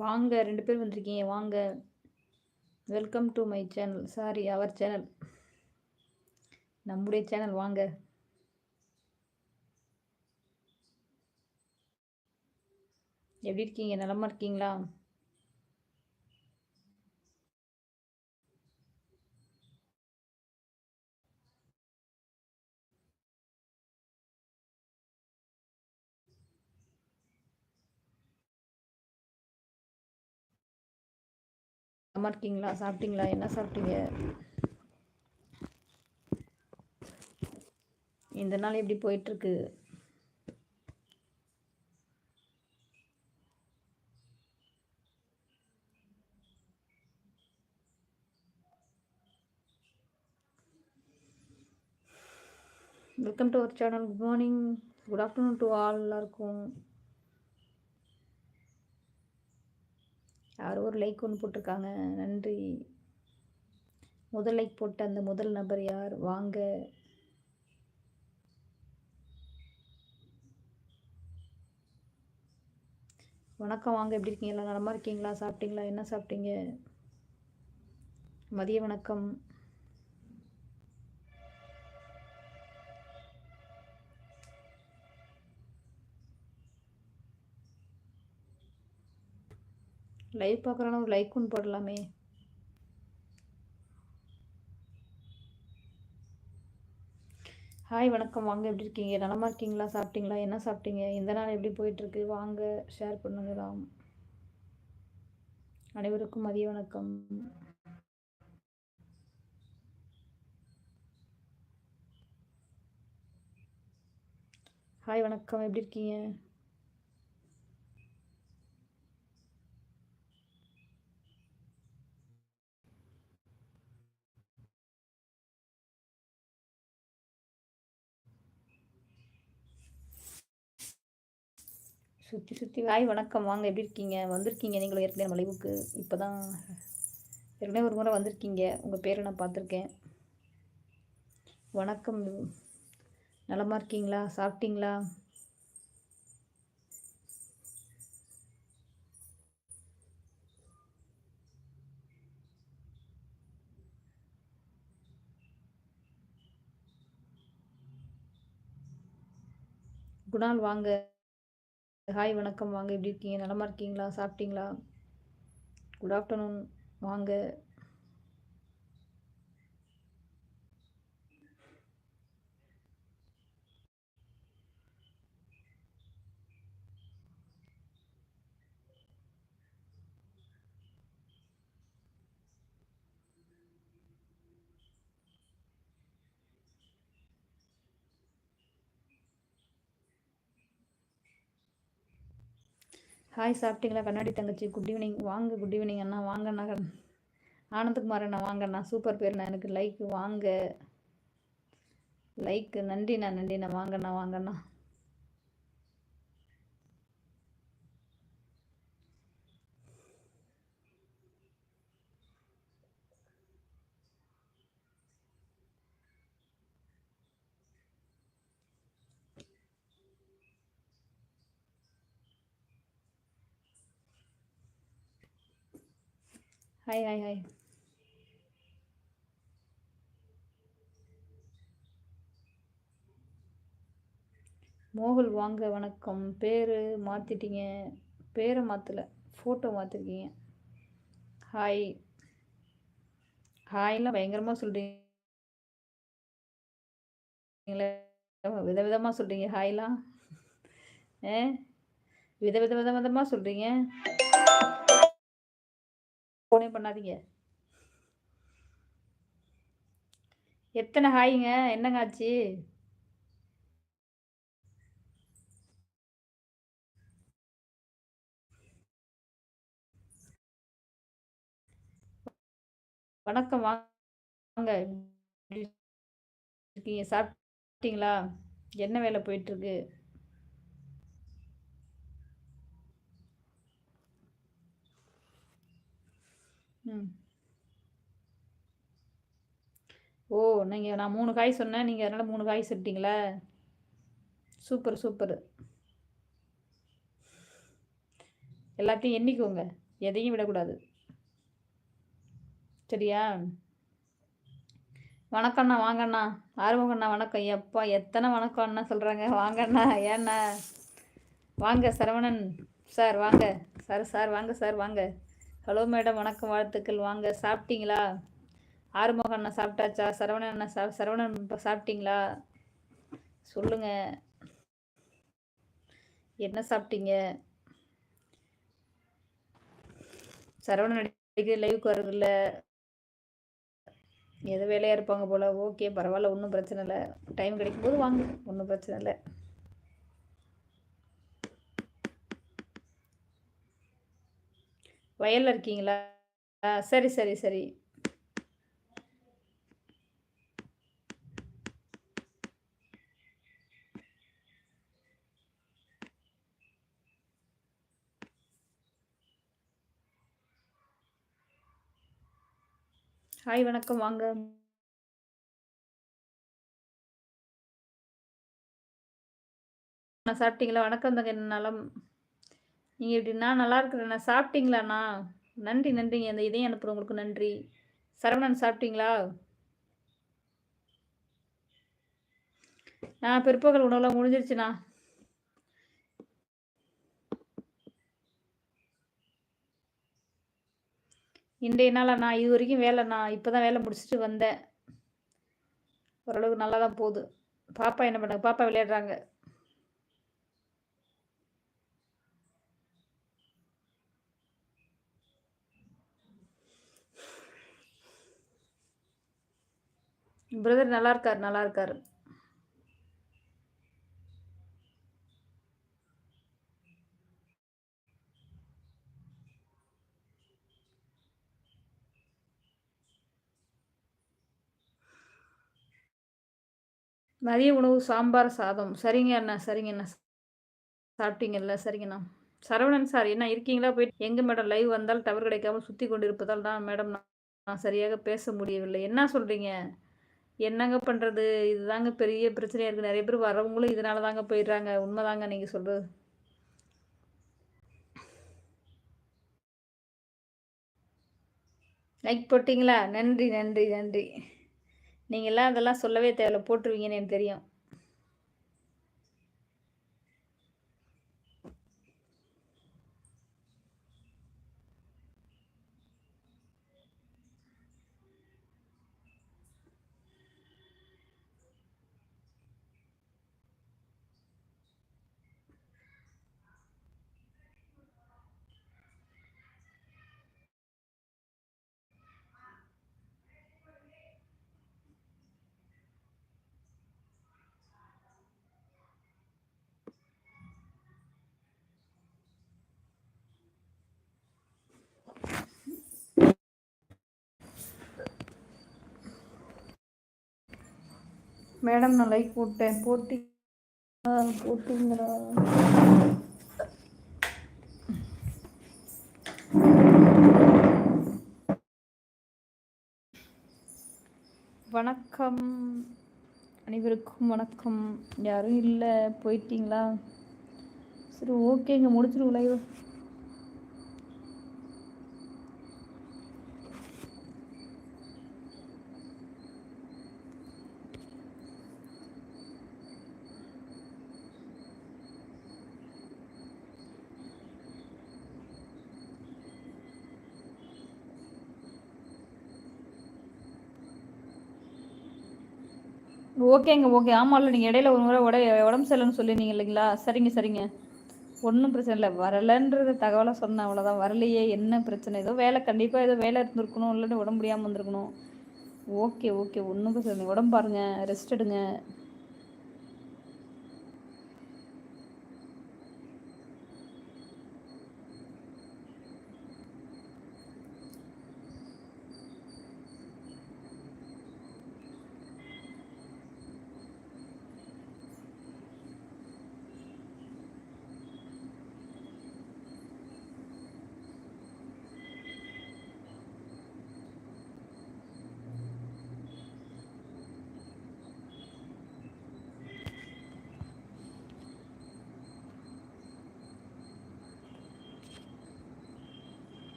வாங்க ரெண்டு பேர் வந்திருக்கீங்க வாங்க. Welcome to my channel sorry our channel நம்முடைய சேனல் வாங்க. எப்படி இருக்கீங்க? நலமாக இருக்கீங்களா? அம்மா இருக்கீங்களா? சாப்பிட்டீங்களா? என்ன சாப்பிட்டீங்க? இந்த நாள் எப்படி போயிட்டுருக்கு? Welcome to our channel good morning good afternoon to all எல்லாருக்கும். யாரோ ஒரு லைக் ஒன்று போட்டிருக்காங்க. நன்றி. முதல் லைக் போட்ட அந்த முதல் நபர் யார்? வாங்க. வணக்கம் வாங்க. எப்படி இருக்கீங்களா நலமாக இருக்கீங்களா? சாப்பிட்டீங்களா? என்ன சாப்பிட்டீங்க? மதிய வணக்கம். லைவ் பார்க்குறோன்னா ஒரு லைக் ஒன்று போடலாமே. ஹாய் வணக்கம். வாங்க எப்படி இருக்கீங்க? நலமாக இருக்கீங்களா? சாப்பிட்டீங்களா? என்ன சாப்பிட்டீங்க? இந்த நாள் எப்படி போயிட்டுருக்கு? வாங்க ஷேர் பண்ணுங்களாம். அனைவருக்கும் மதிய வணக்கம். ஹாய் வணக்கம். எப்படி இருக்கீங்க? சுற்றி சுற்றி வாய் வணக்கம். வாங்க எப்படி இருக்கீங்க? வந்திருக்கீங்க நீங்களும் ஏற்கனவே மலைவுக்கு இப்போ தான் ஏற்கனவே ஒரு முறை வந்திருக்கீங்க. உங்கள் பேரை நான் பார்த்துருக்கேன். வணக்கம். நலமாக இருக்கீங்களா? சாப்பிட்டீங்களா? குணால் வாங்க. ஹாய் வணக்கம். வாங்க எப்படி இருக்கீங்க? நலமாக இருக்கீங்களா? சாப்பிட்டீங்களா? குட் ஆஃப்டர்நூன் வாங்க. ஹாய் சாப்பிட்டீங்களா? கண்ணாடி தங்கச்சி குட் ஈவினிங் வாங்க குட் ஈவினிங் அண்ணா. வாங்கண்ணா ஆனந்தகுமார் அண்ணா வாங்கண்ணா சூப்பர் பேர்ண்ணா எனக்கு லைக் வாங்க. லைக் நன்றிண்ணா நன்றிண்ணா வாங்கண்ணா வாங்கண்ணா ஹாய் ஹாய் ஹாய் மோகல் வாங்க வணக்கம். பேர் மாற்றிட்டீங்க பேரை மாற்றலை ஃபோட்டோ மாற்றிருக்கீங்க ஹாய் ஹாய்லாம் பயங்கரமாக சொல்கிறீங்களே விதவிதமாக சொல்கிறீங்க ஹாய்லாம் ஏ? வித வித வித விதமாக சொல்கிறீங்க ஃபோனே பண்ணாதீங்க. எத்தனை ஹாய்ங்க? என்னங்க ஆச்சு? வணக்கம் வாங்க. இருக்கீங்க? சாப்பிட்டீங்களா? என்ன வேலை போயிட்டுருக்கு ம். ஓ நீங்கள் நான் மூணு காய் சொன்னேன். நீங்கள் அதனால் மூணு காய் சொல்லிட்டீங்களா? Super super. எல்லாத்தையும் எண்ணிக்கோங்க. எதையும் விடக்கூடாது. சரியா? வணக்கம்ண்ணா வாங்கண்ணா. ஆறுமுகண்ணா வணக்கம். எப்பா எத்தனை வணக்கம் அண்ணா சொல்கிறாங்க வாங்கண்ணா ஏண்ணா? வாங்க சரவணன். சார் வாங்க. சார் சார் வாங்க சார் வாங்க. ஹலோ மேடம் வணக்கம் வாழ்த்துக்கள். வாங்க சாப்பிட்டீங்களா? ஆறுமுக அண்ணன் சாப்பிட்டாச்சா? சரவணன் அண்ணன் சா சரவணன் சாப்பிட்டீங்களா? சொல்லுங்கள் என்ன சாப்பிட்டீங்க? சரவணன் அடிக்கடி லைவுக்கு வரதில்ல எது வேலையாக இருப்பாங்க போல். ஓகே பரவாயில்ல ஒன்றும் பிரச்சனை இல்லை. டைம் கிடைக்கும் போது வாங்க ஒன்றும் பிரச்சனை இல்லை. வயலில் இருக்கீங்களா? சரி சரி சரி. ஹாய் வணக்கம். வாங்க. சாப்பிட்டீங்களா? வணக்கம் தங்க நலம்? நீங்கள் இப்படிண்ணா நல்லா இருக்கிறேண்ணா. சாப்பிட்டீங்களாண்ணா? நன்றி நன்றிங்க. அந்த இதையும் அனுப்புகிறவங்களுக்கு நன்றி. சரவணன் சாப்பிட்டீங்களா? நான் பிற்பகல் உணவுலாம் முடிஞ்சிருச்சுண்ணா. இன்றைய நாளாண்ணா இது வரைக்கும் வேலைண்ணா. இப்போ தான் வேலை முடிச்சுட்டு வந்தேன். ஓரளவுக்கு நல்லா தான் போகுது. பாப்பா என்ன பண்ணாங்க பாப்பா விளையாடுறாங்க. பிரதர் நல்லா இருக்கார் நல்லா இருக்கார் மதிய உணவு சாம்பார் சாதம். சரிங்க அண்ணா சரிங்க அண்ணா. சாப்பிட்டீங்கல்ல சரிங்கண்ணா சரவணன் சார் என்ன இருக்கீங்களா? போயிட்டு எங்கே மேடம் லைவ் வந்தால் டவர் கிடைக்காம சுற்றி கொண்டு இருப்பதால் தான் மேடம் நான் சரியாக பேச முடியவில்லை. என்ன சொல்கிறீங்க என்னங்க பண்ணுறது இதுதாங்க பெரிய பிரச்சனையாக இருக்குது நிறைய பேர் வரவங்களும் இதனால தாங்க போயிடுறாங்க. உண்மைதாங்க நீங்கள் சொல்கிறது லைக் போட்டிங்களா? நன்றி நன்றி நன்றி. நீங்கள்லாம் அதெல்லாம் சொல்லவே தேவையில்ல. போட்டுருவீங்கன்னு எனக்கு தெரியும். மேடம் நான் லைக் போட்டேன். போட்டி போட்டிங்களா வணக்கம். அனைவருக்கும் வணக்கம். யாரும் இல்லை. போயிட்டீங்களா? சரி ஓகேங்க முடிச்சிருவோம் லைவ் ஓகேங்க ஓகே. ஆமாம்ல நீங்கள் இடையில ஒரு முறை உடைய உடம்பு சரியில்லைன்னு சொல்லியிருந்தீங்க இல்லைங்களா? சரிங்க சரிங்க. ஒன்றும் பிரச்சனை இல்லை. வரலன்றது தகவலை சொன்னேன் அவ்வளோதான் வரலையே என்ன பிரச்சனை? ஏதோ வேலை கண்டிப்பாக ஏதோ வேலை இருந்திருக்கணும் இல்லாட்டி உடம்பு முடியாமல் வந்திருக்கணும். Okay okay. ஒன்றும் பிரச்சனை இல்லை. உடம்பு பாருங்கள் ரெஸ்ட் எடுங்க.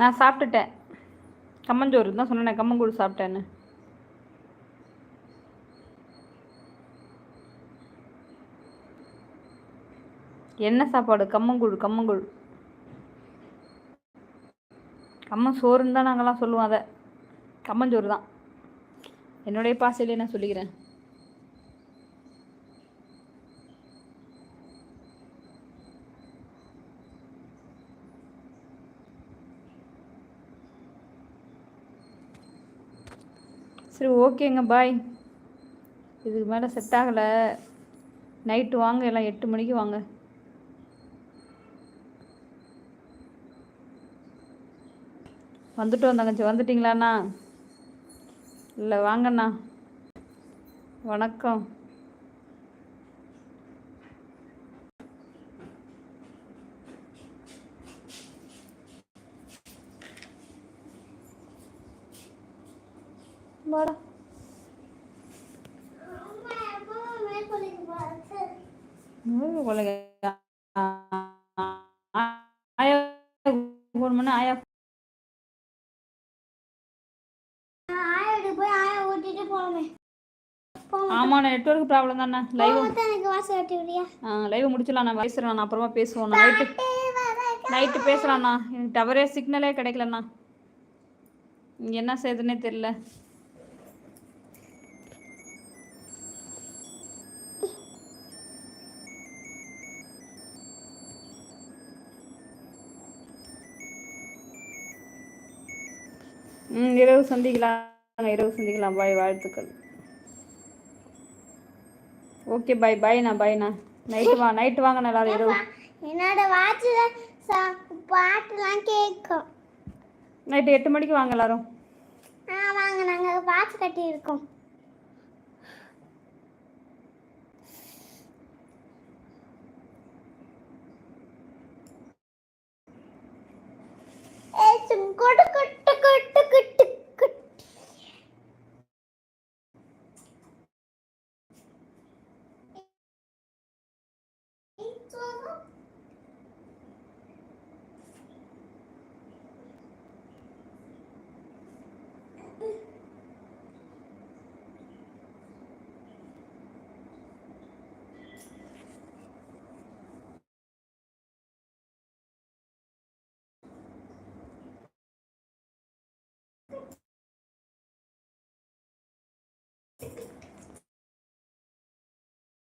நான் சாப்பிட்டுட்டேன். கம்மஞ்சோறு தான் சொன்னேன் கம்மங்கூழ் சாப்பிட்டேன்னு. என்ன சாப்பாடு? கம்மங்கூழ் கம்மங்கூழ். கம்மன் சோறுன்னு தான் நாங்கள்லாம் சொல்லுவோம் அதை. கம்மஞ்சோறு தான். என்னுடைய பாசையிலே நான் சொல்லிக்கிறேன் சரி ஓகேங்க பாய். இதுக்கு மேலே செட் ஆகலை. நைட்டு வாங்க எல்லாம் எட்டு மணிக்கு வாங்க. வந்துட்டோம் தங்கச்சி. வந்துட்டிங்களாண்ணா இல்லை வாங்கண்ணா. வணக்கம். வாடா. மூணு கொள்ளைங்க ஆயா ஃபோன் பண்ண ஆயா ஆயாவுக்கு போய் ஆயா ஓட்டிட்டு போகணுமே ஆமாண்ணா நெட்ஒர்க் ப்ராப்ளம் தானே. லைவ் விடியா லைவ் முடிச்சிடலாம். நான் அப்புறமா பேசுவோம். நைட்டு நைட்டு பேசலாம்ண்ணா. எனக்கு டவரே சிக்னலே கிடைக்கலண்ணா. என்ன செய்யுதுன்னே தெரில ம் இரவு சந்திக்கலாம் இரவு சந்திக்கலாம். பாய் வாழ்த்துக்கள். ஓகே பாய் பாய்ண்ணா பாய்ண்ணா. நைட்டு வா நைட்டு வாங்கண்ணா எல்லாரும் இரவு. என்னோட வாட்சில் பாட்டுலாம் கேட்கும் நைட்டு எட்டு மணிக்கு வாங்க எல்லாரும். ஆ வாங்க. நாங்கள் வாட்ச் கட்டி இருக்கோம் ഇങ്ങോട്ട് കൊട്ട കൊട്ട കൊട്ട